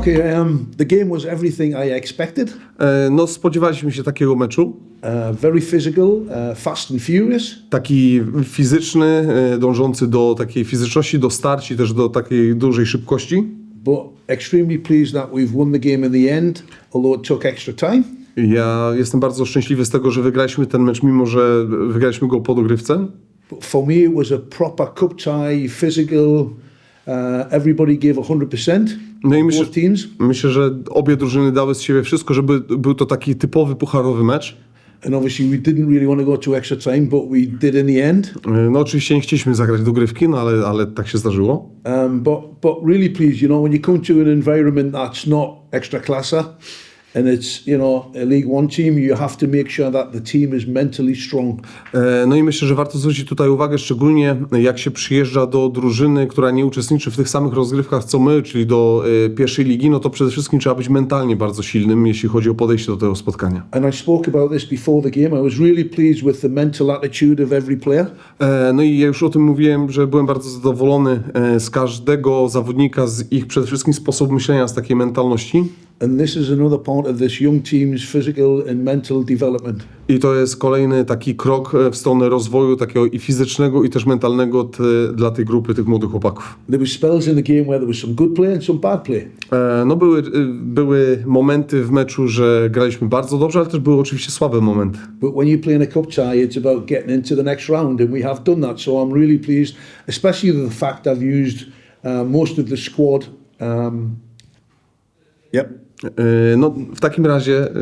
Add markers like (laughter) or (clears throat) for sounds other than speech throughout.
Okay, um, the game was everything I expected. E, No, spodziewaliśmy się takiego meczu. Uh, very physical, uh, fast and furious. Taki fizyczny, e, dążący do takiej fizyczności, do starci, też do takiej dużej szybkości. but extremely pleased that we've won the game in the end, although it took extra time. Ja jestem bardzo szczęśliwy z tego, że wygraliśmy ten mecz, mimo że wygraliśmy go po dogrywce. But for me, it was a proper cup tie, physical. Uh, everybody gave 100%. No i teams. myślę, że obie drużyny dały z siebie wszystko, żeby był to taki typowy pucharowy mecz. And obviously, we didn't really want to go to extra time, but we did in the end. E, No oczywiście nie chcieliśmy zagrać dogrywki, no ale, ale tak się zdarzyło. Um, but but really pleased, you know, when you come to an environment that's not extra classa, and it's you know a League One team, you have to make sure that the team is mentally strong. E, No i myślę, że warto zwrócić tutaj uwagę, szczególnie jak się przyjeżdża do drużyny, która nie uczestniczy w tych samych rozgrywkach co my, czyli do e, pierwszej ligi, no to przede wszystkim trzeba być mentalnie bardzo silnym, jeśli chodzi o podejście do tego spotkania. And I spoke about this before the game. I was really pleased with the mental attitude of every player. E, No i ja już o tym mówiłem, że byłem bardzo zadowolony e, z każdego zawodnika, z ich przede wszystkim sposobu myślenia, z takiej mentalności. And this is another part of this young team's physical and mental development. I to jest kolejny taki krok e, w stronę rozwoju takiego i fizycznego, i też mentalnego te, dla tej grupy, tych młodych chłopaków. There were spells in the game where there was some good play and some bad play. E, No były, e, były momenty w meczu, że graliśmy bardzo dobrze, ale też były oczywiście słabe momenty. But when you play in a cup tie, it's about getting into the next round, and we have done that. So I'm really pleased, especially the fact I've used uh, most of the squad. Um, yep. E, No, w takim razie, e,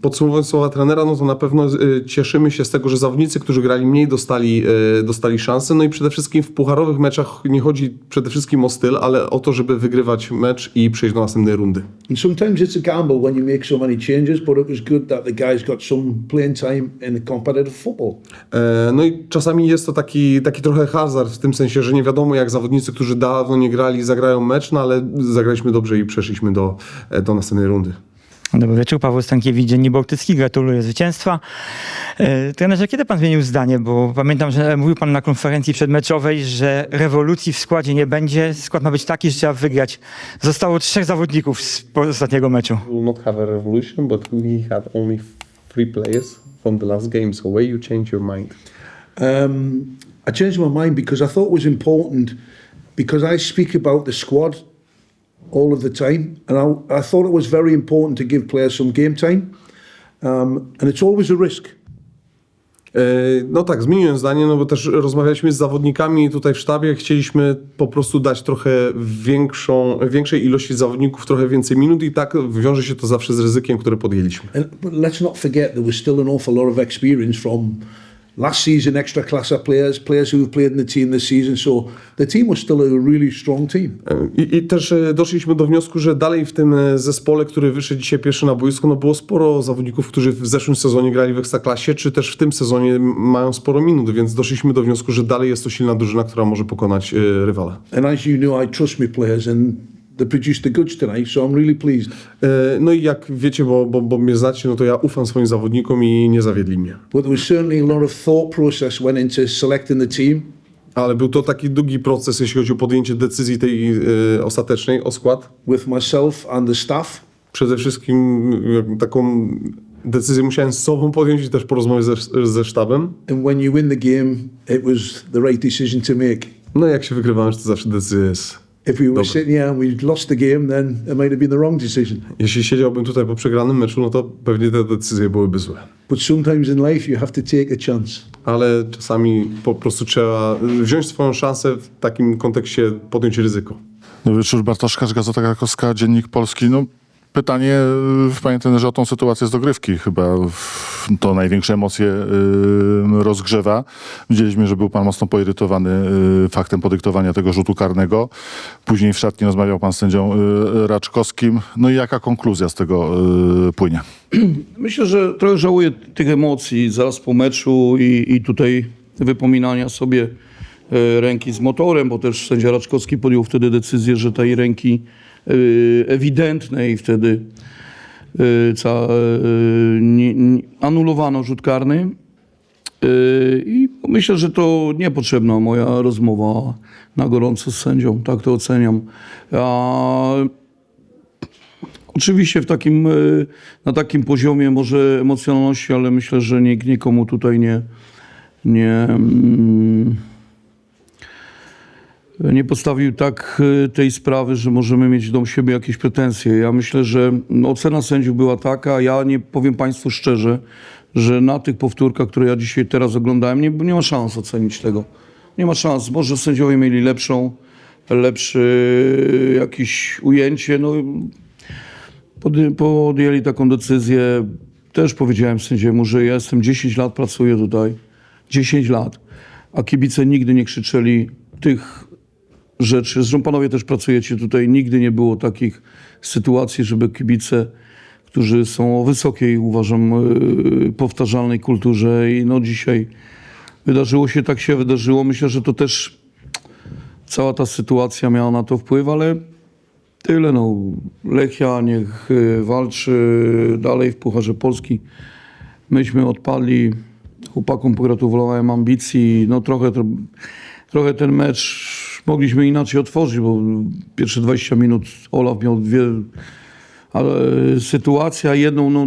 podsumowując słowa trenera, no to na pewno e, cieszymy się z tego, że zawodnicy, którzy grali mniej, dostali, dostali szansę. No i przede wszystkim w pucharowych meczach nie chodzi przede wszystkim o styl, ale o to, żeby wygrywać mecz i przejść do następnej rundy. And sometimes it's a gamble when you make so many changes, but it was good that the guys got some playing time in competitive football. No i czasami jest to taki, taki trochę hazard w tym sensie, że nie wiadomo jak zawodnicy, którzy dawno nie grali, zagrają mecz, no ale zagraliśmy dobrze i przeszliśmy do, do następnej rundy. Dobry wieczór, Paweł Stankiewicz, Dziennik Bałtycki. Gratuluję zwycięstwa. E, Trenerze, kiedy pan zmienił zdanie? Bo pamiętam, że mówił pan na konferencji przedmeczowej, że rewolucji w składzie nie będzie. Skład ma być taki, że trzeba wygrać. Zostało trzech zawodników z ostatniego meczu. will not have a revolution, but we had only three players from the last game. So where you change your mind? Um, I changed my mind because I thought it was important because I speak about the squad all of the time, and I, I thought it was very important to give players some game time, um, and it's always a risk. E, No tak, zmieniłem zdanie, no bo też rozmawialiśmy z zawodnikami tutaj w sztabie. Chcieliśmy po prostu dać trochę większą, większej ilości zawodników, trochę więcej minut i tak wiąże się to zawsze z ryzykiem, które podjęliśmy. And, but let's not forget there was still an awful lot of experience from last season, extra class players, players who've played in the team this season. So the team was still a really strong team. I, I też e, doszliśmy do wniosku, że dalej w tym e, zespole, który wyszedł dzisiaj pierwszy na boisko, no było sporo zawodników, którzy w zeszłym sezonie grali w Ekstraklasie, czy też w tym sezonie mają sporo minut, więc doszliśmy do wniosku, że dalej jest to silna drużyna, która może pokonać e, rywala. And as you know, I trust my players, and they produced the goods tonight. So I'm really pleased. E, No i jak wiecie, bo, bo, bo mnie znacie, no to ja ufam swoim zawodnikom i nie zawiedli mnie. But there was certainly a lot of thought process went into selecting the team. Ale był to taki długi proces, jeśli chodzi o podjęcie decyzji tej e, ostatecznej o skład. with myself and the staff. Przede wszystkim e, taką decyzję musiałem z sobą podjąć i też porozmawiać ze, ze sztabem. And when you win the game, it was the right decision to make. No jak się wygrywa mecz, to zawsze decyzja jest. If we were Dobra. sitting here and we'd lost the game, then it might have been the wrong decision. Jeśli siedziałbym tutaj po przegranym meczu, no to pewnie te decyzje byłyby złe. But sometimes in life, you have to take a chance. Ale czasami po prostu trzeba wziąć swoją szansę w takim kontekście, podjąć ryzyko. Dobry wieczór, Bartoszka, Gazeta Krakowska, Dziennik Polski. No, pytanie, y, panie trenerze, o tą sytuację z dogrywki. Chyba to największe emocje y, rozgrzewa. Widzieliśmy, że był pan mocno poirytowany y, faktem podyktowania tego rzutu karnego. Później w szatni rozmawiał pan z sędzią Raczkowskim. No i jaka konkluzja z tego płynie? (clears throat) Myślę, że trochę żałuję tych emocji zaraz po meczu i, i tutaj wypominania sobie ręki z motorem, bo też sędzia Raczkowski podjął wtedy decyzję, że tej ręki e, ewidentnej wtedy e, ca, e, nie, nie, anulowano rzut karny. E, I myślę, że to niepotrzebna moja rozmowa na gorąco z sędzią, tak to oceniam. A Oczywiście w takim, e, na takim poziomie może emocjonalności, ale myślę, że nikt nikomu tutaj nie, nie, mm, nie postawił tak e, tej sprawy, że możemy mieć do siebie jakieś pretensje. Ja myślę, że ocena sędziów była taka, ja nie powiem Państwu szczerze, że na tych powtórkach, które ja dzisiaj teraz oglądałem, nie, nie ma szans ocenić tego. Nie ma szans. Może sędziowie mieli lepszą, lepsze jakieś ujęcie. No, podjęli taką decyzję. Też powiedziałem sędziemu, że ja jestem 10 lat, pracuję tutaj. 10 lat. A kibice nigdy nie krzyczeli tych rzeczy. Zresztą panowie też pracujecie tutaj. Nigdy nie było takich sytuacji, żeby kibice, którzy są o wysokiej, uważam, yy, powtarzalnej kulturze i no dzisiaj wydarzyło się, tak się wydarzyło. Myślę, że to też cała ta sytuacja miała na to wpływ, ale Tyle, no. Lechia niech y, walczy dalej w Pucharze Polski. Myśmy odpadli. Chłopakom pogratulowałem ambicji. No trochę, tro- trochę ten mecz mogliśmy inaczej otworzyć, bo pierwsze 20 minut Olaf miał dwie ale sytuacja jedną, no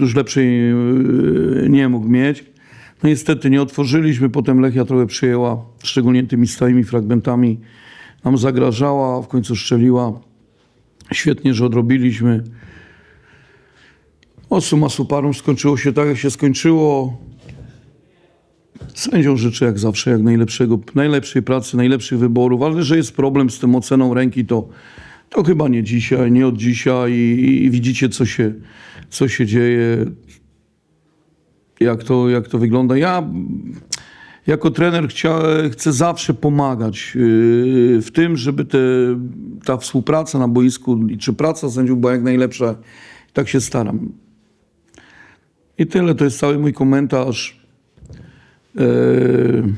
już lepszej y, nie mógł mieć. No niestety nie otworzyliśmy, potem Lechia trochę przyjęła, szczególnie tymi stałymi fragmentami. Nam zagrażała, w końcu strzeliła. Świetnie, że odrobiliśmy. O summa summarum skończyło się tak, jak się skończyło. Sędziom życzę jak zawsze jak najlepszego, najlepszej pracy, najlepszych wyborów, ale że jest problem z tym oceną ręki, to, to chyba nie dzisiaj, nie od dzisiaj i, i widzicie, co się, co się dzieje, jak to, jak to wygląda. Ja jako trener chcia, chcę zawsze pomagać yy, w tym, żeby te, ta współpraca na boisku czy praca sędziów była jak najlepsza. Tak się staram. I tyle, to jest cały mój komentarz. Yy,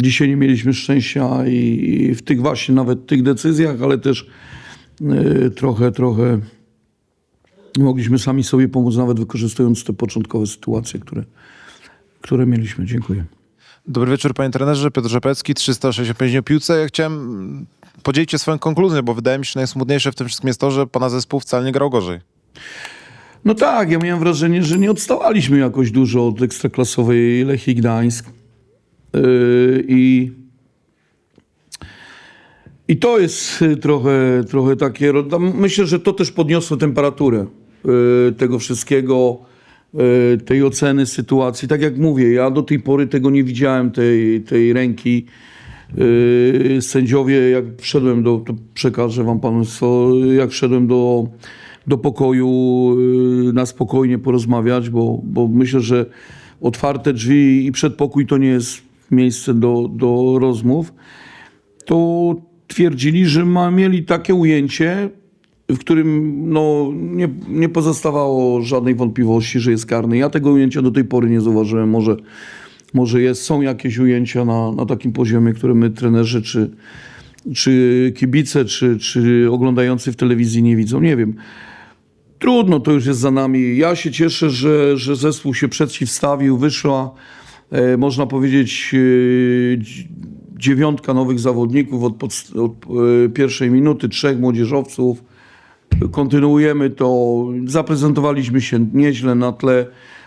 Dzisiaj nie mieliśmy szczęścia i, w tych właśnie nawet tych decyzjach, ale też yy, trochę, trochę mogliśmy sami sobie pomóc, nawet wykorzystując te początkowe sytuacje, które, które mieliśmy. Dziękuję. Dobry wieczór panie trenerze, Piotr Rzepecki, 365 dni o piłce. Ja chciałem podzielić się swoją konkluzją, bo wydaje mi się, że najsmutniejsze w tym wszystkim jest to, że pana zespół wcale nie grał gorzej. No tak, ja miałem wrażenie, że nie odstawaliśmy jakoś dużo od ekstraklasowej Lechii Gdańsk. Yy, I, I to jest y, trochę, trochę takie. Myślę, że to też podniosło temperaturę yy, tego wszystkiego, yy, tej oceny sytuacji. Tak jak mówię, ja do tej pory tego nie widziałem, tej, tej ręki. Yy, sędziowie, jak wszedłem do, to przekażę wam państwo, jak wszedłem do, do pokoju yy, na spokojnie porozmawiać, bo, bo myślę, że otwarte drzwi i przedpokój to nie jest miejsce do, do rozmów, to twierdzili, że ma, mieli takie ujęcie, w którym no, nie, nie pozostawało żadnej wątpliwości, że jest karny. Ja tego ujęcia do tej pory nie zauważyłem. Może, może jest, są jakieś ujęcia na, na takim poziomie, które my trenerzy, czy, czy kibice, czy, czy oglądający w telewizji nie widzą. Nie wiem. Trudno, to już jest za nami. Ja się cieszę, że, że zespół się przeciwstawił, wyszła, e, można powiedzieć, e, dziewiątka nowych zawodników od, podst- od e, pierwszej minuty, trzech młodzieżowców. Kontynuujemy to. Zaprezentowaliśmy się nieźle na tle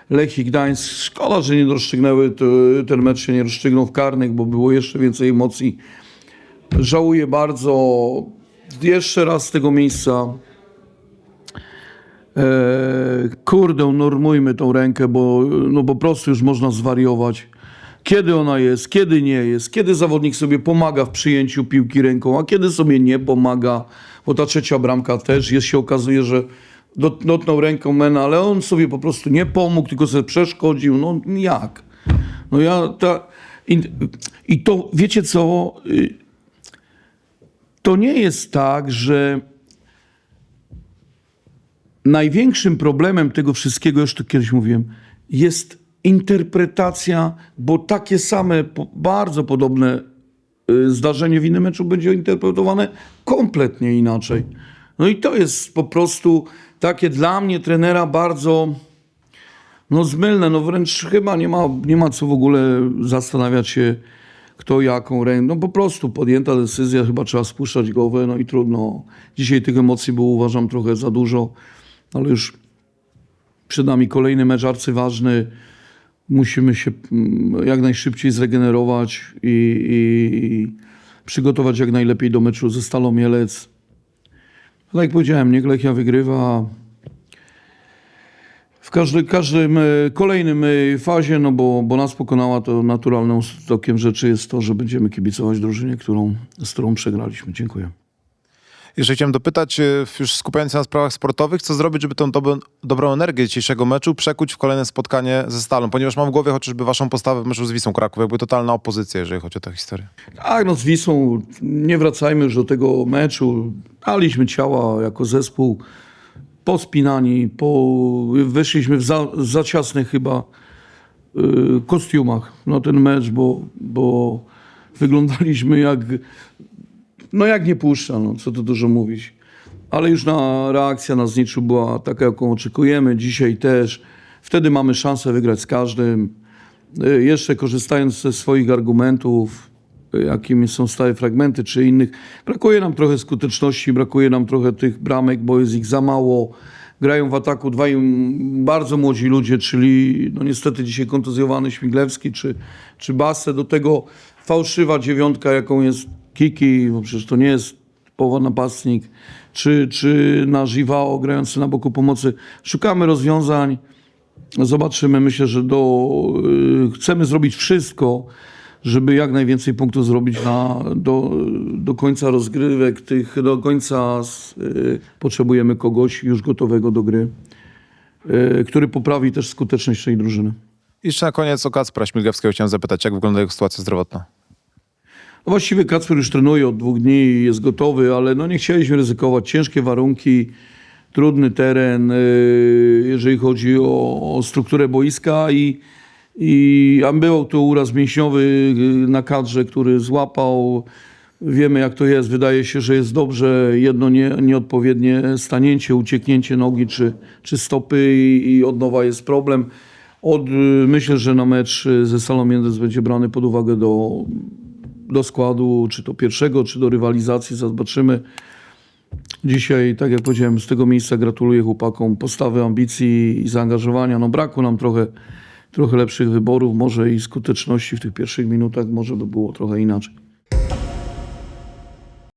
Lechii Gdańsk. Szkoda, że nie rozstrzygnęły, to, ten mecz się nie rozstrzygnął w karnych, bo było jeszcze więcej emocji. Żałuję bardzo. Jeszcze raz z tego miejsca kurde, normujmy tą rękę, bo no po prostu już można zwariować. Kiedy ona jest, kiedy nie jest, kiedy zawodnik sobie pomaga w przyjęciu piłki ręką, a kiedy sobie nie pomaga, bo ta trzecia bramka też jest, się okazuje, że dot- dotknął ręką Mena, ale on sobie po prostu nie pomógł, tylko sobie przeszkodził. No jak? No ja ta... I, i to, wiecie co, y, to nie jest tak, że największym problemem tego wszystkiego, już to kiedyś mówiłem, jest interpretacja, bo takie same, bardzo podobne y, zdarzenie w innym meczu będzie interpretowane kompletnie inaczej. No i to jest po prostu takie dla mnie, trenera, bardzo no zmylne, no wręcz chyba nie ma, nie ma co w ogóle zastanawiać się, kto jaką rękę. No po prostu podjęta decyzja, chyba trzeba spuszczać głowę, no i trudno. Dzisiaj tych emocji było uważam trochę za dużo, ale już przed nami kolejny mecz arcyważny. Musimy się mm, jak najszybciej zregenerować i, i przygotować jak najlepiej do meczu ze Stalą Mielec. Tak jak powiedziałem, niech Lechia wygrywa w każdy, każdym e, kolejnym e, fazie, no bo, bo nas pokonała, to naturalnym tokiem rzeczy jest to, że będziemy kibicować drużynie, którą, z którą przegraliśmy. Dziękuję. Jeszcze chciałem dopytać, e, już skupiając się na sprawach sportowych, co zrobić, żeby tą dobrą, dobrą energię dzisiejszego meczu przekuć w kolejne spotkanie ze Stalą? Ponieważ mam w głowie chociażby waszą postawę w meczu z Wisłą Kraków, jakby totalna opozycja, jeżeli chodzi o tę historię. Tak, no z Wisłą, nie wracajmy już do tego meczu. Daliśmy ciała jako zespół, pospinani, po, weszliśmy w za, za ciasnych chyba y, kostiumach na ten mecz, bo, bo wyglądaliśmy jak, no jak nie puszcza, no co tu dużo mówić. Ale już na reakcja na zniczu była taka, jaką oczekujemy. Dzisiaj też. Wtedy mamy szansę wygrać z każdym. Y, Jeszcze korzystając ze swoich argumentów, y, jakimi są stałe fragmenty czy innych, brakuje nam trochę skuteczności, brakuje nam trochę tych bramek, bo jest ich za mało. Grają w ataku dwaj bardzo młodzi ludzie, czyli no niestety dzisiaj kontuzjowany Śmiglewski czy, czy Basse. Do tego fałszywa dziewiątka, jaką jest Kiki, bo przecież to nie jest napastnik, czy, czy nasz Iwao grający na boku pomocy. Szukamy rozwiązań. Zobaczymy. Myślę, że do, y, chcemy zrobić wszystko, żeby jak najwięcej punktów zrobić na, do, do końca rozgrywek. Tych, do końca z, y, potrzebujemy kogoś już gotowego do gry, y, który poprawi też skuteczność tej drużyny. I Jeszcze na koniec o Kacpra Śmigłewskiego chciałem zapytać, jak wygląda jego sytuacja zdrowotna? No właściwie Kacper już trenuje od dwóch dni jest gotowy, ale no nie chcieliśmy ryzykować. Ciężkie warunki, trudny teren, y, jeżeli chodzi o, o strukturę boiska i, i był to uraz mięśniowy y, na kadrze, który złapał. Wiemy jak to jest. Wydaje się, że jest dobrze. Jedno nie, nieodpowiednie stanięcie, ucieknięcie nogi czy, czy stopy i, i od nowa jest problem. Od, y, myślę, że na mecz ze Salą Między będzie brany pod uwagę do, do składu, czy to pierwszego, czy do rywalizacji. Zobaczymy. Dzisiaj, tak jak powiedziałem, z tego miejsca gratuluję chłopakom postawy, ambicji i zaangażowania. No brakło nam trochę, trochę lepszych wyborów, może i skuteczności w tych pierwszych minutach, może by było trochę inaczej.